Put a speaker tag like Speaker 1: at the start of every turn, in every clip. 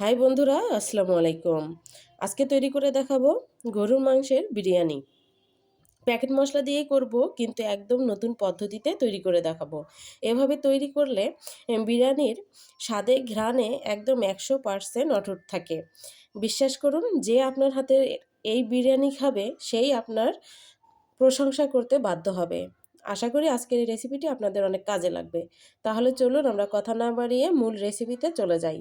Speaker 1: High বন্ধুরা, আসসালামু আলাইকুম। আজকে তৈরি করে দেখাবো গরুর মাংসের বিরিয়ানি। প্যাকেট মশলা দিয়েই করব, কিন্তু একদম নতুন পদ্ধতিতে তৈরি করে দেখাবো। এভাবে তৈরি করলে বিরিয়ানির স্বাদে, ঘ্রাণে একদম একশো পার্সেন্ট অটুট থাকে। বিশ্বাস করুন, যে আপনার হাতে এই বিরিয়ানি খাবে, সেই আপনার প্রশংসা করতে বাধ্য হবে। আশা করি আজকের এই রেসিপিটি আপনাদের অনেক কাজে লাগবে। তাহলে চলুন আমরা কথা না বাড়িয়ে মূল রেসিপিতে চলে যাই।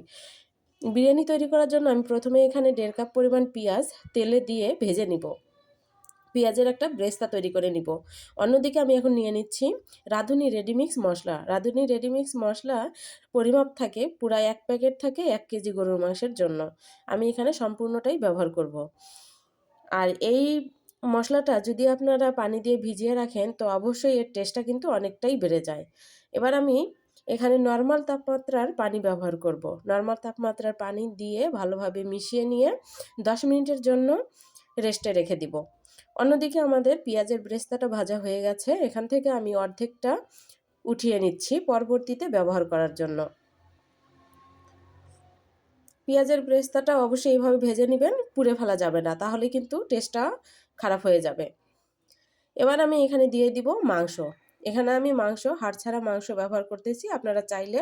Speaker 1: বিরিয়ানি তৈরি করার জন্য আমি প্রথমে এখানে দেড় কাপ পরিমাণ পেঁয়াজ তেলে দিয়ে ভেজে নিব। পেঁয়াজের একটা ব্রেস্তা তৈরি করে নিব। অন্যদিকে আমি এখন নিয়ে নিচ্ছি রাঁধুনি রেডিমিক্স মশলা। রাঁধুনি রেডিমিক্স মশলা পরিমাপ থাকে, পুরা এক প্যাকেট থাকে এক কেজি গরুর মাংসের জন্য। আমি এখানে সম্পূর্ণটাই ব্যবহার করব। আর এই মশলাটা যদি আপনারা পানি দিয়ে ভিজিয়ে রাখেন, তো অবশ্যই এর টেস্টটা কিন্তু অনেকটাই বেড়ে যায়। এবার আমি এখানে নর্মাল তাপমাত্রার পানি ব্যবহার করব। নর্মাল তাপমাত্রার পানি দিয়ে ভালোভাবে মিশিয়ে নিয়ে দশ মিনিটের জন্য রেস্টে রেখে দিব। অন্যদিকে আমাদের পেঁয়াজের ব্রেস্তাটা ভাজা হয়ে গেছে, এখান থেকে আমি অর্ধেকটা উঠিয়ে নিচ্ছি পরবর্তীতে ব্যবহার করার জন্য। পেঁয়াজের ব্রেস্তাটা অবশ্যই এইভাবে ভেজে নেবেন, পুড়ে ফেলা যাবে না, তাহলে কিন্তু টেস্টটা খারাপ হয়ে যাবে। এবার আমি এখানে দিয়ে দিব মাংস। এখানে আমি মাংস, হাড় ছাড়া মাংস ব্যবহার করতেছি। আপনারা চাইলে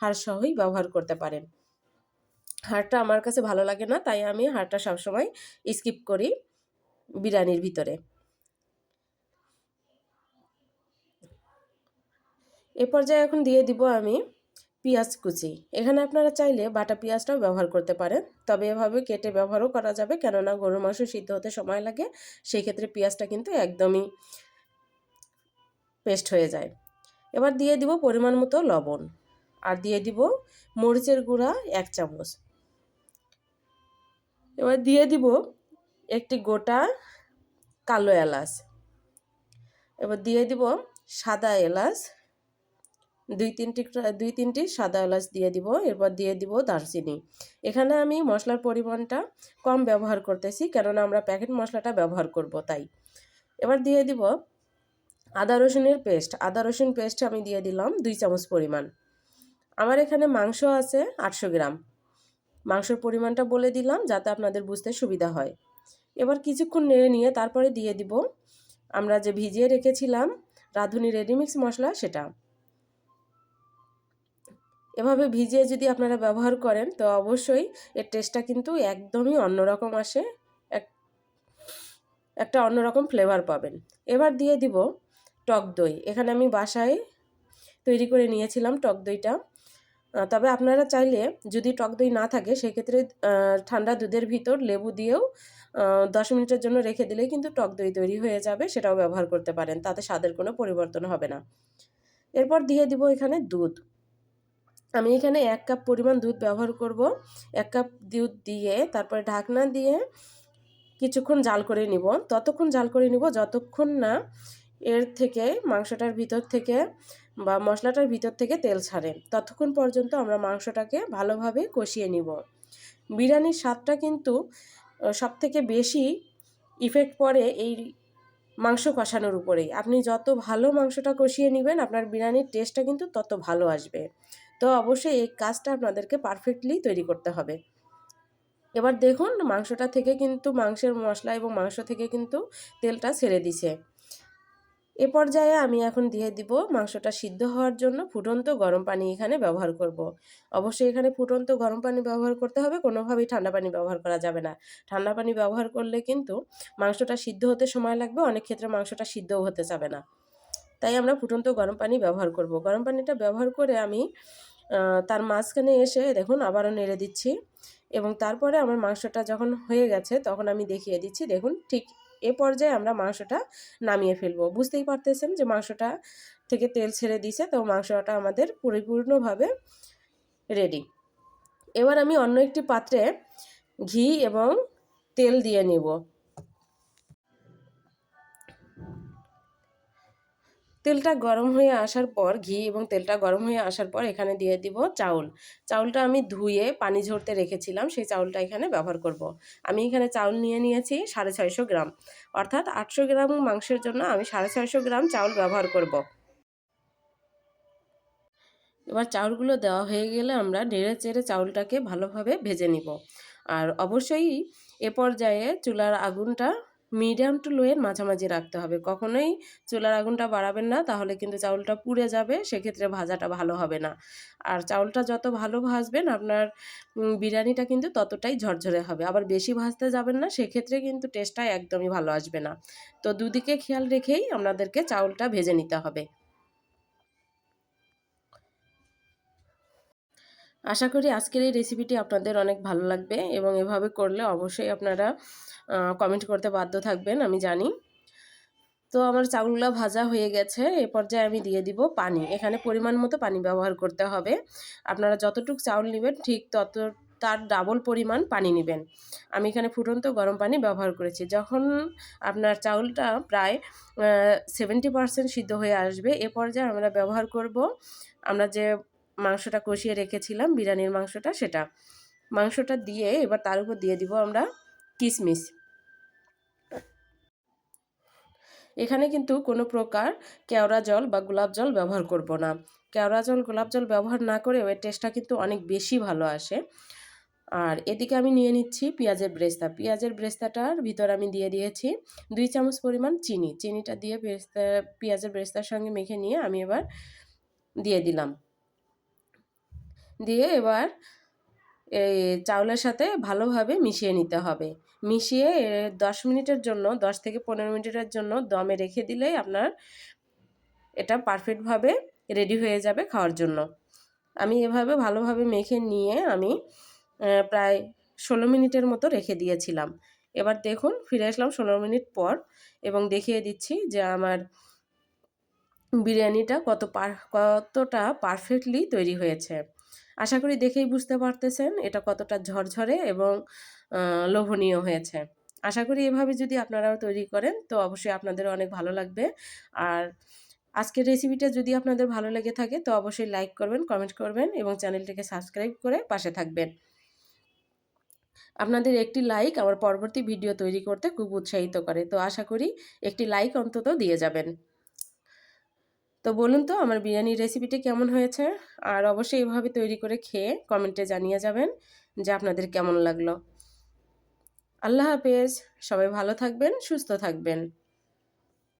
Speaker 1: হাড় সহই ব্যবহার করতে পারেন। হাড়টা আমার কাছে ভালো লাগে না, তাই আমি হাড়টা সবসময় স্কিপ করি বিরিয়ানির ভিতরে। এ পর্যায়ে এখন দিয়ে দিব আমি পেঁয়াজ কুচি। এখানে আপনারা চাইলে বাটা পেঁয়াজটাও ব্যবহার করতে পারেন, তবে এভাবে কেটে ব্যবহারও করা যাবে। কেননা গরু মাংস সিদ্ধ হতে সময় লাগে, সেই ক্ষেত্রে পেঁয়াজটা কিন্তু একদমই পেস্ট হয়ে যায়। এবার দিয়ে দিব পরিমাণ মতো লবণ আর দিয়ে দিব মরিচের গুঁড়া এক চামচ। এবার দিয়ে দিব একটি গোটা কালো এলাচ। এবার দিয়ে দিব সাদা এলাচ। দুই তিনটি দুই তিনটি সাদা এলাচ দিয়ে দিব। এরপর দিয়ে দিব দারচিনি। এখানে আমি মশলার পরিমাণটা কম ব্যবহার করতেছি, কেননা আমরা প্যাকেট মশলাটা ব্যবহার করব তাই। এবার দিয়ে দিব আদা রসুনের পেস্ট। আদা রসুন পেস্ট আমি দিয়ে দিলাম দুই চামচ পরিমাণ। আমার এখানে মাংস আছে আটশো গ্রাম। মাংসর পরিমাণটা বলে দিলাম যাতে আপনাদের বুঝতে সুবিধা হয়। এবার কিছুক্ষণ নেড়ে নিয়ে তারপরে দিয়ে দিব। আমরা যে ভিজিয়ে রেখেছিলাম রাঁধুনি রেডিমিক্স মশলা সেটা। এভাবে ভিজিয়ে যদি আপনারা ব্যবহার করেন তো অবশ্যই এর টেস্টটা কিন্তু একদমই অন্যরকম আসে, এক, একটা অন্যরকম ফ্লেভার পাবেন। এবার দিয়ে দিব টক দই। এখানে আমি বাসায় তৈরি করে নিয়েছিলাম টক দইটা। তবে আপনারা চাইলে যদি টক দই না থাকে, সেক্ষেত্রে ঠান্ডা দুধের ভিতর লেবু দিয়েও দশ মিনিটের জন্য রেখে দিলেই কিন্তু টক দই তৈরি হয়ে যাবে, সেটাও ব্যবহার করতে পারেন, তাতে স্বাদের কোনো পরিবর্তন হবে না। এরপর দিয়ে দিব এখানে দুধ। আমি এখানে এক কাপ পরিমাণ দুধ ব্যবহার করব। এক কাপ দুধ দিয়ে, তারপরে ঢাকনা দিয়ে কিছুক্ষণ জাল করে নিব। ততক্ষণ জাল করে নিব, যতক্ষণ না এর থেকে, মাংসটার ভিতর থেকে বা মশলাটার ভিতর থেকে তেল ছাড়ে। ততক্ষণ পর্যন্ত আমরা মাংসটাকে ভালোভাবে কষিয়ে নিব। বিরিয়ানির স্বাদটা কিন্তু সব থেকে বেশি ইফেক্ট পড়ে এই মাংস কষানোর উপরেই। আপনি যত ভালো মাংসটা কষিয়ে নেবেন, আপনার বিরিয়ানির টেস্টটা কিন্তু তত ভালো আসবে। তো অবশ্যই এই কাজটা আপনাদেরকে পারফেক্টলি তৈরি করতে হবে। এবার দেখুন, মাংসটা থেকে কিন্তু মাংসের মশলা এবং মাংস থেকে কিন্তু তেলটা ছেড়ে দিছে। এ পর্যায়ে আমি এখন দিয়ে দিব মাংসটা সিদ্ধ হওয়ার জন্য ফুটন্ত গরম পানি এখানে ব্যবহার করব। অবশ্যই এখানে ফুটন্ত গরম পানি ব্যবহার করতে হবে, কোনোভাবেই ঠান্ডা পানি ব্যবহার করা যাবে না ঠান্ডা পানি ব্যবহার করলে কিন্তু মাংসটা সিদ্ধ হতে সময় লাগবে, অনেক ক্ষেত্রে মাংসটা সিদ্ধও হতে যাবে না তাই আমরা ফুটন্ত গরম পানি ব্যবহার করব। গরম পানিটা ব্যবহার করে আমি তার মাঝখানে এসে দেখুন আবারও নেড়ে দিচ্ছি এবং তারপরে আমার মাংসটা যখন হয়ে গেছে তখন আমি দেখিয়ে দিচ্ছি, দেখুন ঠিক এ পর্যায়ে আমরা মাংসটা নামিয়ে ফেলব। বুঝতেই পারতেছেন যে মাংসটা থেকে তেল ছেড়ে দিছে, তো মাংসটা আমাদের পরিপূর্ণভাবে রেডি এবার আমি অন্য একটি পাত্রে ঘি এবং তেল দিয়ে নিব। তেলটা গরম হয়ে আসার পর, ঘি এবং তেলটা গরম হয়ে আসার পর এখানে দিয়ে দিব চাউল চাউলটা আমি ধুয়ে পানি ঝরতে রেখেছিলাম, সেই চাউলটা এখানে ব্যবহার করব। আমি এখানে চাউল নিয়ে নিয়েছি সাড়ে ছয়শো গ্রাম অর্থাৎ আটশো গ্রাম মাংসের জন্য আমি সাড়ে ছয়শো গ্রাম চাউল ব্যবহার করব। এবার চাউলগুলো দেওয়া হয়ে গেলে আমরা নেড়ে চেড়ে চাউলটাকে ভালোভাবে ভেজে নিব আর অবশ্যই এ পর্যায়ে চুলার আগুনটা মিডিয়াম টু লোয়ের মাঝামাঝি রাখতে হবে। কখনোই চুলার আগুনটা বাড়াবেন না, তাহলে কিন্তু চাউলটা পুড়ে যাবে, সেক্ষেত্রে ভাজাটা ভালো হবে না। আর চাউলটা যত ভালো ভাজবেন, আপনার বিরিয়ানিটা কিন্তু ততটাই ঝরঝরে হবে। আবার বেশি ভাজতে যাবেন না, সেক্ষেত্রে কিন্তু টেস্টটা একদমই ভালো আসবে না। তো দুদিকে খেয়াল রেখেই আপনাদেরকে চাউলটা ভেজে নিতে হবে। আশা করি আজকের এই রেসিপিটি আপনাদের অনেক ভালো লাগবে এবং এভাবে করলে অবশ্যই আপনারা কমেন্ট করতে বাধ্য থাকবেন, আমি জানি। তো আমার চাউলগুলো ভাজা হয়ে গেছে, এ পর্যায়ে আমি দিয়ে দিব পানি। এখানে পরিমাণ মতো পানি ব্যবহার করতে হবে। আপনারা যতটুকু চাউল নেবেন, ঠিক তত, তার ডাবল পরিমাণ পানি নেবেন। আমি এখানে ফুটন্ত গরম পানি ব্যবহার করেছি। যখন আপনার চাউলটা প্রায় সেভেন্টি পারসেন্ট সিদ্ধ হয়ে আসবে, এ পর্যায়ে আমরা ব্যবহার করব, আমরা যে মাংসটা কষিয়ে রেখেছিলাম, বিরিয়ানির মাংসটা, সেটা। মাংসটা দিয়ে এবার তার উপর দিয়ে দিব আমরা কিশমিশ এখানে কিন্তু কোনো প্রকার কেওড়া জল বা গোলাপ জল ব্যবহার করব না। কেওড়া জল, গোলাপ জল ব্যবহার না করে এর টেস্টটা কিন্তু অনেক বেশি ভালো আসে। আর এদিকে আমি নিয়ে নিচ্ছি পেঁয়াজের ব্রেস্তা। পেঁয়াজের ব্রেস্তাটার ভিতর আমি দিয়ে দিয়েছি দুই চামচ পরিমাণ চিনি। চিনিটা দিয়ে পেঁয়াজের ব্রেস্তার সঙ্গে মেখে নিয়ে আমি এবার দিয়ে দিলাম। দিয়ে এবার এই চাউলের সাথে ভালোভাবে মিশিয়ে নিতে হবে। মিশিয়ে দশ মিনিটের জন্য, দশ থেকে পনেরো মিনিটের জন্য দমে রেখে দিলেই আপনার এটা পারফেক্টভাবে রেডি হয়ে যাবে খাওয়ার জন্য। আমি এভাবে ভালোভাবে মেখে নিয়ে আমি প্রায় ষোলো মিনিটের মতো রেখে দিয়েছিলাম। এবার দেখুন, ফিরে আসলাম ষোলো মিনিট পর এবং দেখিয়ে দিচ্ছি যে আমার বিরিয়ানিটা কত পার, কতটা পারফেক্টলি তৈরি হয়েছে। আশা করি দেখেই বুঝতে পারতেছেন এটা কতটা ঝরঝরে এবং লোভনীয় হয়েছে। আশা করি এভাবে যদি আপনারাও তৈরি করেন তো অবশ্যই আপনাদের অনেক ভালো লাগবে। আর আজকের রেসিপিটা যদি আপনাদের ভালো লেগে থাকে তো অবশ্যই লাইক করবেন কমেন্ট করবেন এবং চ্যানেলটিকে সাবস্ক্রাইব করে পাশে থাকবেন। আপনাদের একটি লাইক আমার পরবর্তী ভিডিও তৈরি করতে খুব উৎসাহিত করে। তো আশা করি একটি লাইক অন্তত দিয়ে যাবেন। তো বলুন তো, আমার বিরিয়ানির রেসিপিটি কেমন হয়েছে? আর অবশ্যই এভাবে তৈরি করে খেয়ে কমেন্টে জানিয়ে যাবেন যে আপনাদের কেমন লাগল। আল্লাহ হাফেজ, সবাই ভালো থাকবেন, সুস্থ থাকবেন।